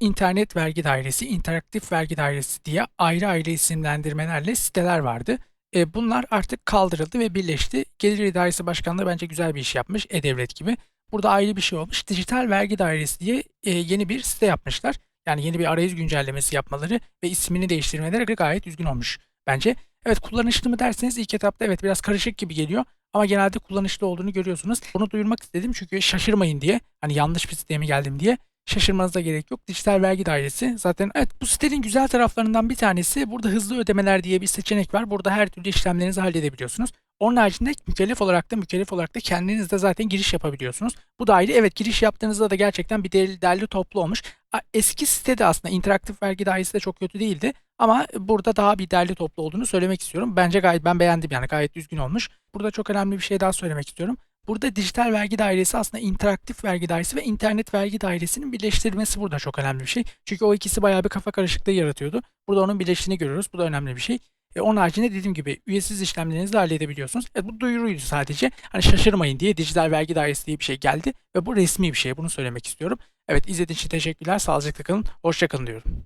İnternet Vergi Dairesi, İnteraktif Vergi Dairesi diye ayrı ayrı isimlendirmelerle siteler vardı. E, bunlar artık kaldırıldı ve birleşti. Gelir İdaresi Başkanlığı bence güzel bir iş yapmış, E-Devlet gibi. Burada ayrı bir şey olmuş. Dijital Vergi Dairesi diye e, yeni bir site yapmışlar. Yani yeni bir arayüz güncellemesi yapmaları ve ismini değiştirmeleri gayet düzgün olmuş bence. Evet kullanışlı mı derseniz ilk etapta evet biraz karışık gibi geliyor. Ama genelde kullanışlı olduğunu görüyorsunuz. Bunu duyurmak istedim çünkü şaşırmayın diye. Hani yanlış bir siteye mi geldim diye. Şaşırmanıza gerek yok. Dijital Vergi Dairesi zaten evet bu sitenin güzel taraflarından bir tanesi burada hızlı ödemeler diye bir seçenek var. Burada her türlü işlemlerinizi halledebiliyorsunuz. Onun haricinde mükellef olarak da mükellef olarak da kendiniz de zaten giriş yapabiliyorsunuz. Bu da. Evet giriş yaptığınızda da gerçekten bir derli, derli toplu olmuş. Eski sitede aslında interaktif vergi dairesi de çok kötü değildi. Ama burada daha bir derli toplu olduğunu söylemek istiyorum. Bence gayet ben beğendim yani gayet düzgün olmuş. Burada çok önemli bir şey daha söylemek istiyorum. Burada dijital vergi dairesi aslında interaktif vergi dairesi ve internet vergi dairesinin birleştirilmesi burada çok önemli bir şey. Çünkü o ikisi bayağı bir kafa karışıklığı yaratıyordu. Burada onun birleştiğini görüyoruz. Bu da önemli bir şey. E, onun haricinde dediğim gibi üyesiz işlemlerinizi de halledebiliyorsunuz. Evet, bu duyuruydu sadece. Hani şaşırmayın diye dijital vergi dairesi diye bir şey geldi ve bu resmi bir şey. Bunu söylemek istiyorum. Evet izlediğiniz için teşekkürler. Sağlıcakla kalın. Hoşça kalın diyorum.